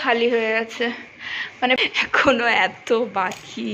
খালি হয়ে গেছে। মানে এখনও এত বাকি।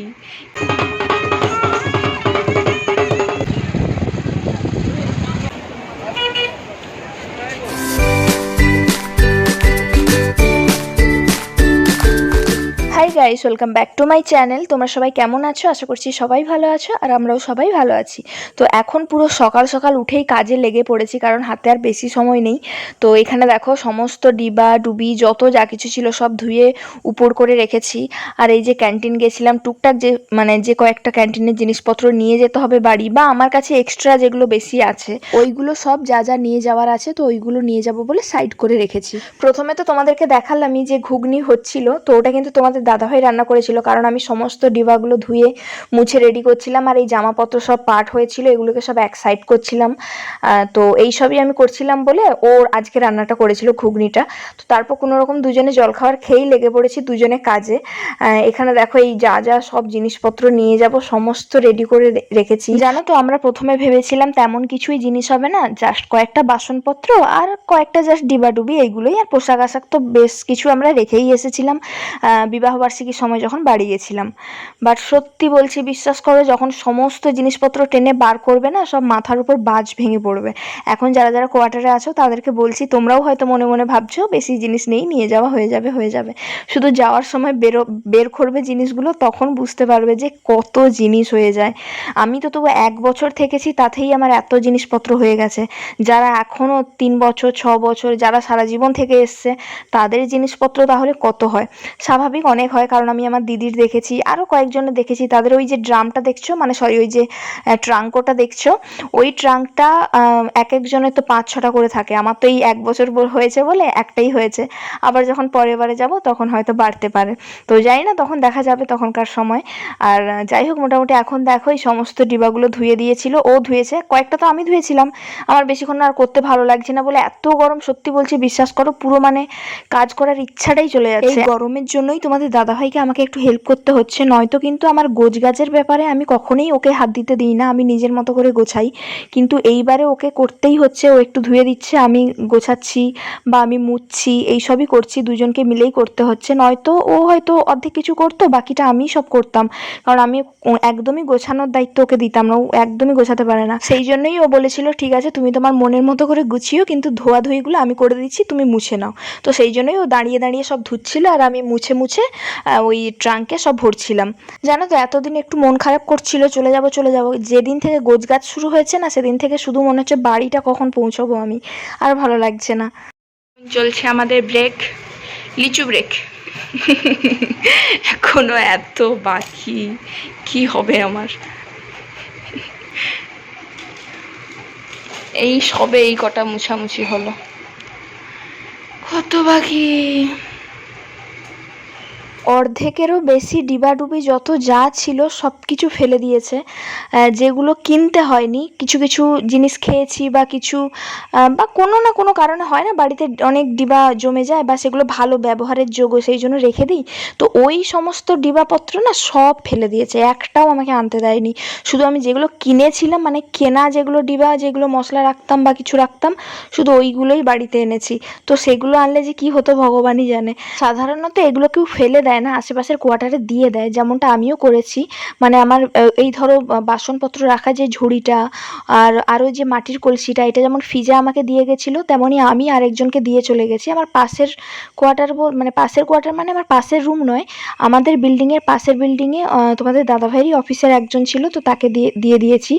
Guys welcome back to my channel তোমরা সবাই কেমন আছো? আশা করছি সবাই ভালো আছো আর আমরাও সবাই ভালো আছি। তো এখন পুরো সকাল সকাল উঠেই কাজে লেগে পড়েছি কারণ হাতে আর বেশি সময় নেই। তো এখানে দেখো সমস্ত ডিবা, ডুবি, যত যা কিছু ছিল সব ধুয়ে উপর করে রেখেছি। আর এই যে ক্যান্টিন গেছিলাম, টুকটাক যে মানে যে কয়েকটা ক্যান্টিনের জিনিসপত্র নিয়ে যেতে হবে বাড়ি বা আমার কাছে এক্সট্রা যেগুলো বেশি আছে, ওইগুলো সব যা যা নিয়ে যাওয়ার আছে তো ওইগুলো নিয়ে যাব বলে সাইড করে রেখেছি। প্রথমে তো তোমাদেরকে দেখালামই যে ঘুগনি হচ্ছিল, তো ওটা কিন্তু তোমাদের দাদাভাই রান্না করেছিল। কারণ আমি সমস্ত ডিবাগুলো ধুয়ে মুছে রেডি করছিলাম আর এই জামাপত্র সব পাট হয়েছিল এগুলোকে সব এক সাইড করছিলাম। তো এই সবই আমি করছিলাম বলে ওর আজকে রান্নাটা করেছিল ঘুগনিটা। তো তারপর কোনো রকম দুজনে জলখাবার খেয়েই লেগে পড়েছি দুজনে কাজে। এখানে দেখো এই যা যা সব জিনিসপত্র নিয়ে যাব সমস্ত রেডি করে রেখেছি। জানো তো আমরা প্রথমে ভেবেছিলাম তেমন কিছুই জিনিস হবে না জাস্ট কয়েকটা বাসনপত্র আর কয়েকটা জাস্ট ডিবাডুবি এইগুলোই আর পোশাক আশাক তো বেশ কিছু আমরা রেখেই এসেছিলাম। আহ, বিবাহবার্ষিকীর সময় যখন বাড়ি গেছিলাম বাট সত্যি বলছি, বিশ্বাস করো, যখন সমস্ত জিনিসপত্র টেনে বার করবে না, সব মাথার উপর বাজ ভেঙে পড়বে। এখন যারা যারা কোয়ার্টারে আছো, তাদেরকে বলছি, তোমরাও হয়তো মনে মনে ভাবছ, বেশি জিনিস নেই, নিয়ে যাওয়া হয়ে যাবে হয়ে যাবে। শুধু যাওয়ার সময় বেরো, বের করবে জিনিসগুলো, তখন বুঝতে পারবে যে কত জিনিস হয়ে যায়। আমি তো তবু এক বছর থেকেছি, তাতেই আমার এত জিনিসপত্র হয়ে গেছে। যারা এখনও তিন বছর, ছ বছর, যারা সারা জীবন থেকে এসছে, তাদের জিনিসপত্র তাহলে কত হয়? স্বাভাবিক অনেক হয়। কারণ আমি আমার দিদির দেখেছি আরও কয়েকজনের দেখেছি, তাদের ওই যে ড্রামটা দেখছ? মানে সরি ওই যে ট্রাঙ্কোটা দেখছ? ওই ট্রাঙ্কটা এক একজনের তো পাঁচ ছটা করে থাকে। আমার তো এই এক বছর হয়েছে বলে একটাই হয়েছে। আবার যখন পরের বারে যাব, তখন হয়তো বাড়তে পারে। তো জানি না, তখন দেখা যাবে তখনকার সময়। আর যাই হোক, মোটামুটি এখন দেখো, এই সমস্ত ডিবাগুলো ধুয়ে দিয়েছিল। ও ধুয়েছে। কয়েকটা তো আমি ধুয়েছিলাম। আমার বেশিক্ষণ আর করতে ভালো লাগছে না বলে এত গরম, সত্যি বলছি, বিশ্বাস করো, পুরো মানে কাজ করার ইচ্ছাটাই চলে যাচ্ছে। গরমের জন্যই তোমাদের দাদাভাইকে আমাকে একটু হেল্প করতে হচ্ছে। নয়তো কিন্তু আমার গোছগাছের ব্যাপারে আমি কখনোই ওকে হাত দিতে দিই না, আমি নিজের মতো করে গোছাই। কিন্তু এইবারে ওকে করতেই হচ্ছে, ও একটু ধুয়ে দিচ্ছে, আমি গোছাচ্ছি বা আমি মুছছি এই সবই করছি, দুজনকে মিলেই করতে হচ্ছে। নয়তো ও হয়তো অর্ধেক কিছু করতো, বাকিটা আমি সব করতাম। কারণ আমি একদমই গোছানোর দায়িত্ব ওকে দিতাম না, ও একদমই গোছাতে পারে না। সেই জন্যই ও বলেছিল, ঠিক আছে, তুমি তোমার মনের মতো করে গুছিও, কিন্তু ধোয়াধুয়িগুলো আমি করে দিচ্ছি, তুমি মুছে নাও। তো সেই জন্যই ও দাঁড়িয়ে দাঁড়িয়ে সব ধুচ্ছিল, আর আমি মুছে মুছে ওই ট্রাঙ্কে সব ভরছিলাম। জানো তো, এতদিন একটু মন খারাপ করছিল, চলে যাব চলে যাব। যেদিন থেকে গোছগাছ শুরু হয়েছে না, সেদিন থেকে শুধু মনে হচ্ছে বাড়িটা কখন পৌঁছবো আমি, আর ভালো লাগছে না। চলছে আমাদের ব্রেক লিচু ব্রেক এখনও এত বাকি, কি হবে আমার? এই সবে এই কটা মুছামুছি হলো। কত বাকি? অর্ধেকেরও বেশি ডিবাডুবি যত যা ছিল সব কিছু ফেলে দিয়েছে। যেগুলো কিনতে হয়নি, কিছু কিছু জিনিস খেয়েছি বা কিছু বা কোনো না কোনো কারণে হয় না, বাড়িতে অনেক ডিবা জমে যায় বা সেগুলো ভালো ব্যবহারের যোগ্য সেই জন্য রেখে দিই। তো ওই সমস্ত ডিবাপত্র না সব ফেলে দিয়েছে, একটাও আমাকে আনতে দেয়নি। শুধু আমি যেগুলো কিনেছিলাম মানে কেনা যেগুলো ডিবা, যেগুলো মশলা রাখতাম বা কিছু রাখতাম, শুধু ওইগুলোই বাড়িতে এনেছি। তো সেগুলো আনলে যে কি হতো ভগবানই জানে। সাধারণত এগুলো কেউ ফেলে দেয় না, আশেপাশের কোয়ার্টারে দিয়ে দেয়, যেমনটা আমিও করেছি। মানে আমার এই ধরো বাসনপত্র রাখা যে ঝুড়িটা, আর আরও যে মাটির কলসিটা, এটা যেমন ফিজা আমাকে দিয়ে গেছিল, তেমনই আমি আরেকজনকে দিয়ে চলে গেছি। আমার পাশের কোয়ার্টার মানে পাশের কোয়ার্টার মানে আমার পাশের রুম নয়, আমাদের বিল্ডিংয়ের পাশের বিল্ডিংয়ে তোমাদের দাদাভাইয়েরই অফিসের একজন ছিল, তো তাকে দিয়ে দিয়ে দিয়েছি।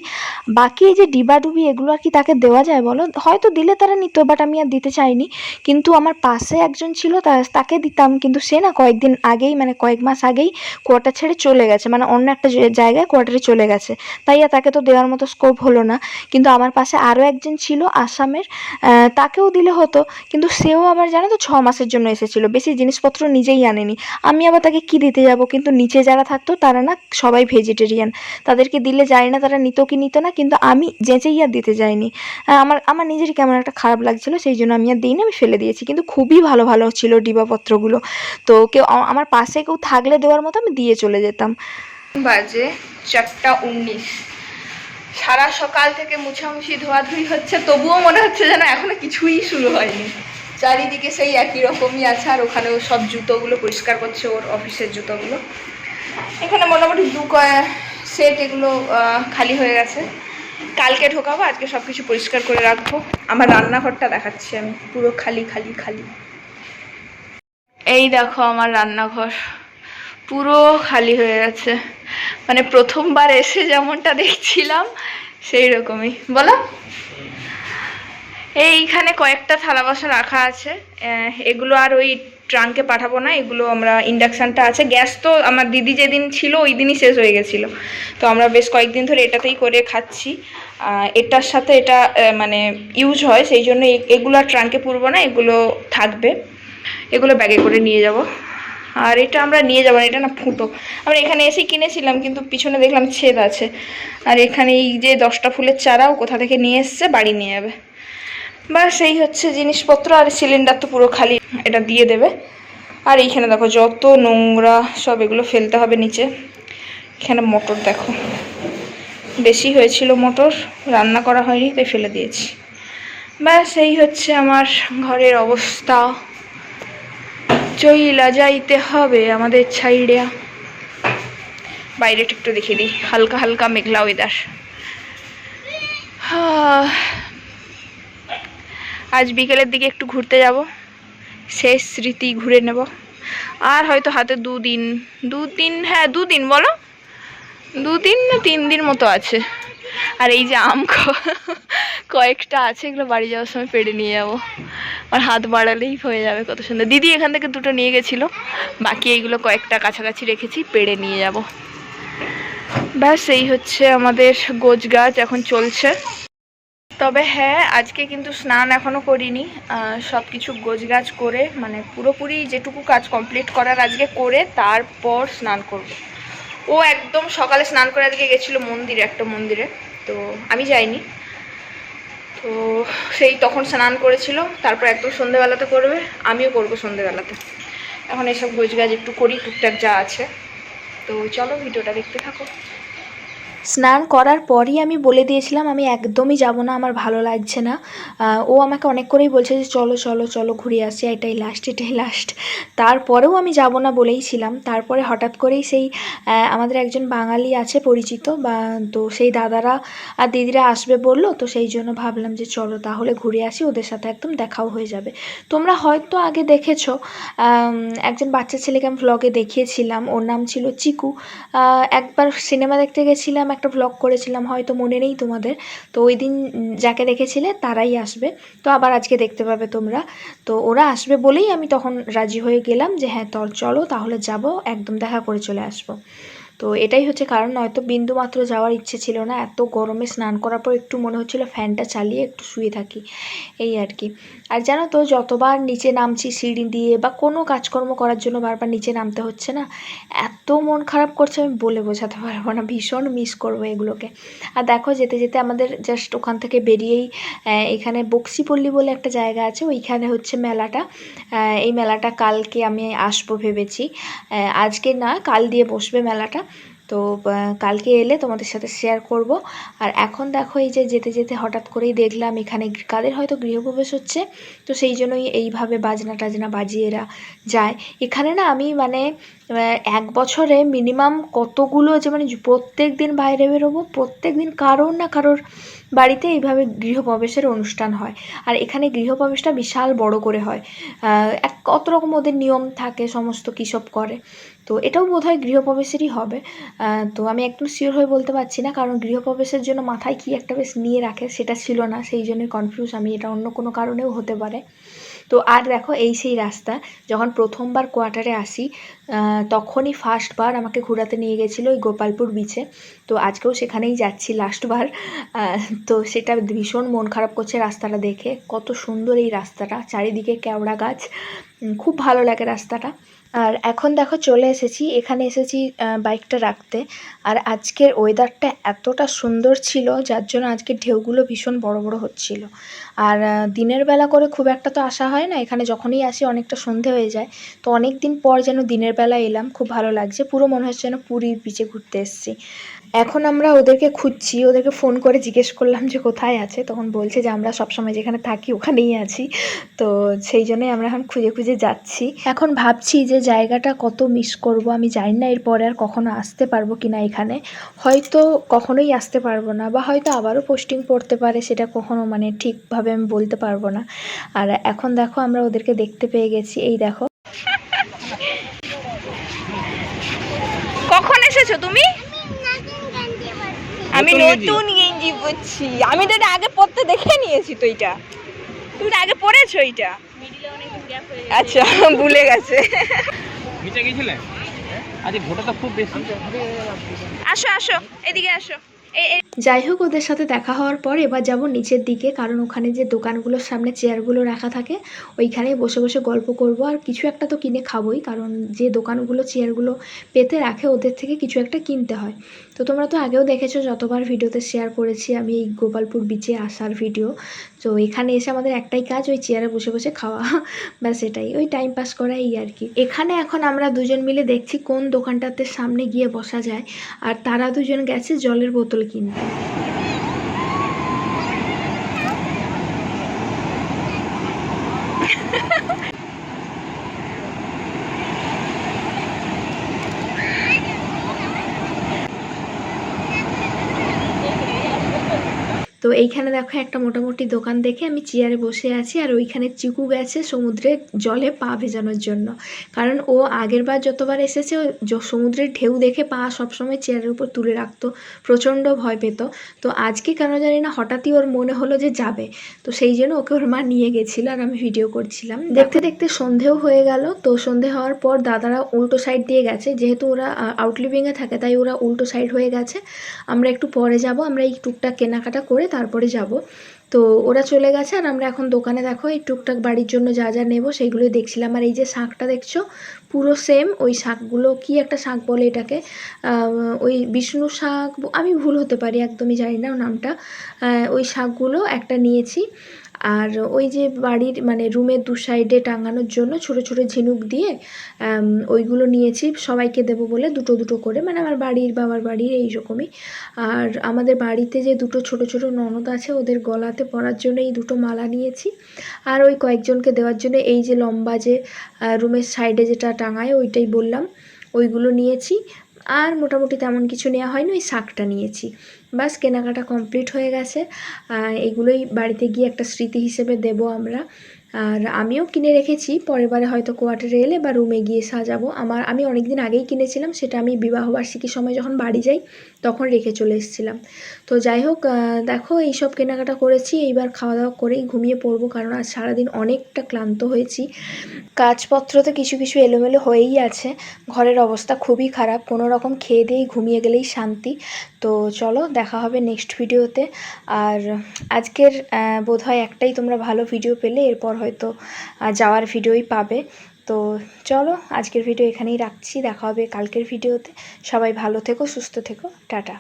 বাকি এই যে ডিবাডুবি, এগুলো আর কি তাকে দেওয়া যায় বলো? হয়তো দিলে তারা নিত বাট আমি আর দিতে চাইনি। কিন্তু আমার পাশে একজন ছিল তাকে দিতাম, কিন্তু সে না কয়েকদিন আগেই মানে কয়েক মাস আগেই কোয়ার্টার ছেড়ে চলে গেছে। মানে অন্য একটা জায়গায় কোয়ার্টারে চলে গেছে। তাই তাকে তো দেওয়ার মতো স্কোপ হলো না। কিন্তু আমার পাশে আরও একজন ছিল আসামের তাকেও দিলে হতো। কিন্তু সেও আবার জানো তো ছ মাসের জন্য এসেছিল। বেশি জিনিসপত্র নিজেই আনেনি। আমি আবার তাকে কি দিতে যাব? কিন্তু নিচে যারা থাকতো তারা না সবাই ভেজিটেরিয়ান তাদেরকে দিলে যায় না, তারা নিত কি নিত না। কিন্তু আমি যেচেই আর দিতে যাইনি। আমার আমার নিজেরই কেমন একটা খারাপ লাগছিল। সেই জন্য আমি আর দিইনি, আমি ফেলে দিয়েছি। কিন্তু খুবই ভালো ভালো ছিল ডিবাপত্রগুলো। তো কেউ আমার পাশে কেউ থাকলে দেওয়ার মতো আমি দিয়ে চলে যেতাম। বাজে চারটা উনিশ। সারা সকাল থেকে মুছামুছি ধোয়াধুয়ি হচ্ছে, তবুও মনে হচ্ছে যেন এখনও কিছুই শুরু হয়নি। চারিদিকে সেই একই রকমই আছে, আর ওখানেও সব জুতোগুলো পরিষ্কার করছে ওর অফিসের জুতোগুলো। এখানে মোটামুটি দু সেট এগুলো খালি হয়ে গেছে। কালকে ঢোকাবো, আজকে সব কিছু পরিষ্কার করে রাখব। আমার রান্নাঘরটা দেখাচ্ছি আমি, পুরো খালি খালি খালি। এই দেখো আমার রান্নাঘর। পুরো খালি হয়ে গেছে। মানে প্রথমবার এসে যেমনটা দেখছিলাম সেই রকমই বলো? এইখানে কয়েকটা থালা বাসন রাখা আছে। এগুলো আর ওই ট্রাঙ্কে পাঠাবো না, এগুলো আমরা ইন্ডাকশানটা আছে। গ্যাস তো আমার দিদি যেদিন ছিল, ওই দিনই শেষ হয়ে গেছিল। তো আমরা বেশ কয়েকদিন ধরে এটাতেই করে খাচ্ছি। এটার সাথে এটা মানে ইউজ হয়, সেই জন্য এগুলো আর ট্রাঙ্কে পুরবো না, এগুলো থাকবে। এগুলো ব্যাগে করে নিয়ে যাব। আর এটা আমরা নিয়ে যাব এটা না ফুটো। আমরা এখানে এসেই কিনেছিলাম, কিন্তু পিছনে দেখলাম ছেদ আছে। আর এখানে এই যে দশটা ফুলের চারাও কোথা থেকে নিয়ে এসছে, বাড়ি নিয়ে যাবে। বা সেই হচ্ছে জিনিসপত্র, আর সিলিন্ডার তো পুরো খালি, এটা দিয়ে দেবে। আর এইখানে দেখো যত নোংরা, সব এগুলো ফেলতে হবে নিচে। এখানে মটর দেখো। বেশি হয়েছিল মটর, রান্না করা হয়নি, তাই ফেলে দিয়েছি। ব্যাস এই হচ্ছে আমার ঘরের অবস্থা। চইলা যাইতে হবে আমাদের ছাইড়িয়া বাইরেটা একটু দেখিয়ে দিই, হালকা হালকা মেঘলা ওয়েদার আজ বিকেলের দিকে একটু ঘুরতে যাব, শেষ স্মৃতি ঘুরে নেব। আর হয়তো হাতে দুদিন দুদিন হ্যাঁ দুদিন বলো। দুদিন না তিন দিন মতো আছে। আর এই যে আম কয়েকটা আছে, এগুলো বাড়ি যাওয়ার সময় পেড়ে নিয়ে যাব। আর হাত বাড়ালেই হয়ে যাবে কত সুন্দর। দিদি এখান থেকে দুটো নিয়ে গেছিল। বাকি এইগুলো কয়েকটা কাছাকাছি রেখেছি, পেড়ে নিয়ে যাব। ব্যাস, এই হচ্ছে আমাদের গোজ গাছ এখন চলছে। তবে হ্যাঁ আজকে কিন্তু স্নান এখনও করিনি। সব কিছু গোছগাছ করে মানে পুরোপুরি যেটুকু কাজ কমপ্লিট করার আজকে করে, তারপর স্নান করব। ও একদম সকালে স্নান করে আজকে গেছিল মন্দিরে, একটা মন্দিরে। তো আমি যাইনি। তো সেই তখন স্নান করেছিল, তারপর একদম সন্ধেবেলাতে করবে, আমিও করব সন্ধেবেলাতে। এখন এসব গোজগাজ একটু করি, টুকটাক যা আছে। তো চলো ভিডিওটা দেখতে থাকো। স্নান করার পরই আমি বলে দিয়েছিলাম, আমি একদমই যাব না, আমার ভালো লাগছে না। ও আমাকে অনেক করেই বলছে যে, চলো চলো চলো ঘুরে আসি এটাই লাস্ট এটাই লাস্ট তারপরেও আমি যাব না বলেই ছিলাম। তারপরে হঠাৎ করেই সেই আমাদের একজন বাঙালি আছে পরিচিত, বা তো সেই দাদারা আর দিদিরা আসবে বলল, তো সেই জন্য ভাবলাম যে, চলো তাহলে ঘুরে আসি, ওদের সাথে একদম দেখাও হয়ে যাবে। তোমরা হয়তো আগে দেখেছ একজন বাচ্চা ছেলেকে আমি ভ্লগে দেখিয়েছিলাম, ওর নাম ছিল চিকু। একবার সিনেমা দেখতে গেছিলাম একটা ভ্লগ করেছিলাম, হয়তো মনে নেই তোমাদের। তো ওই দিন যাকে দেখেছিলে, তারাই আসবে। তো আবার আজকে দেখতে পাবে তোমরা। তো ওরা আসবে বলেই আমি তখন রাজি হয়ে গেলাম যে হ্যাঁ তোর চলো তাহলে যাব, একদম দেখা করে চলে আসব। তো এটাই হচ্ছে কারণ, নয়তো বিন্দু মাত্র যাওয়ার ইচ্ছে ছিল না। এত গরমে স্নান করার পর একটু মনে হচ্ছিল ফ্যানটা চালিয়ে একটু শুয়ে থাকি, এই আর কি। আর জানো তো, যতবার নিচে নামছি সিঁড়ি দিয়ে বা কোনো কাজকর্ম করার জন্য বারবার নিচে নামতে হচ্ছে না, এত মন খারাপ করছে আমি বলে বোঝাতে পারব না, ভীষণ মিস করব এগুলোকে। আর দেখো, যেতে যেতে আমাদের জাস্ট ওখান থেকে বেরিয়েই এখানে বক্সিপল্লী বলে একটা জায়গা আছে, ওইখানে হচ্ছে মেলাটা। এই মেলাটা কালকে আমি আসব ভেবেছি। আজকে না, কাল দিয়ে বসবে মেলাটা। তো কালকে এলে তোমাদের সাথে শেয়ার করব। আর এখন দেখো এই যে যেতে যেতে হঠাৎ করেই দেখলাম এখানে কাদের হয়তো গৃহপ্রবেশ হচ্ছে। তো সেই জন্যই এইভাবে বাজনা টাজনা বাজিয়ে এরা যায়। এখানে না আমি মানে আহ, এক বছরে মিনিমাম কতগুলো যে মানে প্রত্যেক দিন বাইরে বেরোবো প্রত্যেক দিন কারোর না কারোর বাড়িতে এইভাবে গৃহপ্রবেশের অনুষ্ঠান হয়। আর এখানে গৃহপ্রবেশটা বিশাল বড় করে হয়। এক কত রকম ওদের নিয়ম থাকে সমস্ত কী সব করে। তো এটাও বোধ হয় গৃহপ্রবেশেরই হবে। তো আমি একদম শিওর হয়ে বলতে পারছি না কারণ গৃহপ্রবেশের জন্য মাথায় কি একটা বেশ নিয়ে রাখে সেটা ছিল না সেই জন্যই কনফিউজ আমি এটা অন্য কোনো কারণেও হতে পারে। তো আর দেখো এই সেই রাস্তা, যখন প্রথমবার কোয়ার্টারে আসি তখনই ফার্স্টবার আমাকে ঘোরাতে নিয়ে গেছিল ওই গোপালপুর বিচে তো আজকেও সেখানেই যাচ্ছি লাস্টবার তো সেটা ভীষণ মন খারাপ করছে রাস্তাটা দেখে। কত সুন্দর এই রাস্তাটা, চারিদিকে কেওড়া গাছ। খুব ভালো লাগে রাস্তাটা। আর এখন দেখো চলে এসেছি, এখানে এসেছি বাইকটা রাখতে। আর আজকের ওয়েদারটা এতটা সুন্দর ছিল, যার জন্য আজকে ঢেউগুলো ভীষণ বড় বড় হচ্ছিল। আর দিনের বেলা করে খুব একটা তো আসা হয় না। এখানে যখনই আসি অনেকটা সন্ধে হয়ে যায়। তো অনেক দিন পর যেন দিনের বেলা এলাম, খুব ভালো লাগছে। পুরো মনে হচ্ছে যেন পুরীর বিচে ঘুরতে এসেছি। এখন আমরা ওদেরকে খুঁজছি, ওদেরকে ফোন করে জিজ্ঞেস করলাম যে কোথায় আছে। তখন বলছে যে আমরা সবসময় যেখানে থাকি ওখানেই আছি। তো সেই জন্যই আমরা এখন খুঁজে খুঁজে যাচ্ছি। এখন ভাবছি যে জায়গাটা কত মিস করব। আমি জানি না এরপরে আর কখনো আসতে পারব কিনা এখানে। হয়তো কখনোই আসতে পারব না বা হয়তো আবারও পোস্টিং পড়তে পারে, সেটা কখনো মানে ঠিকভাবে আমি বলতে পারব না। আর এখন দেখো আমরা ওদেরকে দেখতে পেয়ে গেছি এই দেখো। কখন এসেছ তুমি? আমি নতুন গেঞ্জি। পরছি। আমি তো এটা আগে পরতে দেখে নিয়েছি তো এটা। তুমি তো আগে পরেছো এটা। আচ্ছা ভুলে গেছে। নিচে গেছিলে? আজকে ঘোটা তো খুব বেশি। আসো আসো এদিকে আসো। যাই হোক, ওদের সাথে দেখা হওয়ার পর এবার যাব নিচের দিকে, কারণ ওখানে যে দোকানগুলোর সামনে চেয়ারগুলো রাখা থাকে ওইখানে বসে বসে গল্প করব। আর কিছু একটা তো কিনে খাবই, কারণ যে দোকানগুলো চেয়ারগুলো পেতে রাখে, ওদের থেকে কিছু একটা কিনতে হয়। তো তোমরা তো আগেও দেখেছ, যতবার ভিডিওতে শেয়ার করেছি আমি এই গোপালপুর বিচে আসার ভিডিও তো এখানে এসে আমাদের একটাই কাজ, ওই চেয়ারে বসে বসে খাওয়া। বা সেটাই ওই টাইম পাস করাই আর কি। এখানে এখন আমরা দুজন মিলে দেখছি কোন দোকানটাতে সামনে গিয়ে বসা যায়। আর তারা দুজন গেছে জলের বোতল কিনতে। তো এইখানে দেখো একটা মোটামুটি দোকান দেখে আমি চেয়ারে বসে আছি আর ওইখানে চিকু গেছে সমুদ্রে জলে পা ভেজানোর জন্য। কারণ ও আগের বার যতবার এসেছে, ও সমুদ্রের ঢেউ দেখে পা সবসময় চেয়ারের উপর তুলে রাখতো, প্রচণ্ড ভয় পেত। তো আজকে কেন জানি না হঠাৎই ওর মনে হলো যে যাবে। তো সেই জন্য ওকে ওর মা নিয়ে গেছিল আর আমি ভিডিও করছিলাম। দেখতে দেখতে সন্ধেও হয়ে গেল। তো সন্ধে হওয়ার পর দাদারা উল্টো সাইড দিয়ে গেছে। যেহেতু ওরা আউটলিভিংয়ে থাকে, তাই ওরা উল্টো সাইড হয়ে গেছে। আমরা একটু পরে যাব, আমরা এই টুকটাক কেনাকাটা করে তারপরে যাব। তো ওরা চলে গেছে আর আমরা এখন দোকানে দেখো এই টুকটাক বাড়ির জন্য যা যা নেব সেইগুলোই দেখছিলাম। আর এই যে শাকটা দেখছ, পুরো সেম ওই শাকগুলো কি একটা শাক বলে এটাকে? ওই বিষ্ণু শাক, আমি ভুল হতে পারি, একদমই জানি না নামটা। ওই শাকগুলো একটা নিয়েছি। আর ওই যে বাড়ির মানে রুমের দু সাইডে টাঙানোর জন্য ছোট ছোট ঝিনুক দিয়ে ওইগুলো নিয়েছি। সবাইকে দেবো বলে দুটো দুটো করে। মানে আমার বাড়ির, বাবার বাড়ির এইরকমই। আর আমাদের বাড়িতে যে দুটো ছোট ছোট ননদ আছে, ওদের গলাতে পরার জন্য এই দুটো মালা নিয়েছি। আর ওই কয়েকজনকে দেওয়ার জন্য এই যে লম্বা যে রুমের সাইডে যেটা টাঙায়, ওইটাই বললাম। ওইগুলো নিয়েছি। আর মোটামুটি তেমন কিছু নেওয়া হয়নি, ওই শাকটা নিয়েছি। বাস কেনাকাটা কমপ্লিট হয়ে গেছে। এগুলোই বাড়িতে গিয়ে একটা স্মৃতি হিসেবে দেবো আমরা। আর আমিও কিনে রেখেছি, পরের বারে হয়তো কোয়ার্টারে এলে বা রুমে গিয়ে সাজাবো। আমার, আমি অনেক দিন আগেই কিনেছিলাম, সেটা আমি বিবাহবার্ষিকীর সময় যখন বাড়ি যাই, তখন রেখে চলে এসেছিলাম। তো যাই হোক দেখো এইসব কেনাকাটা করেছি, এইবার খাওয়া দাওয়া করেই ঘুমিয়ে পড়ব, কারণ আজ সারাদিন অনেকটা ক্লান্ত হয়েছি। কাজপত্র তো কিছু কিছু এলোমেলো হয়েই আছে, ঘরের অবস্থা খুবই খারাপ, কোনো রকম খেয়ে দিয়েই ঘুমিয়ে গেলেই শান্তি। তো চলো, দেখা হবে নেক্সট ভিডিওতে। আর আজকের বোধহয় একটাই তোমরা ভালো ভিডিও পেলে, এরপর হয়তো যাওয়ার ভিডিওই পাবে। তো চলো, আজকের ভিডিও এখানেই রাখছি। দেখা হবে কালকের ভিডিওতে। সবাই ভালো থেকো, সুস্থ থেকো। টাটা।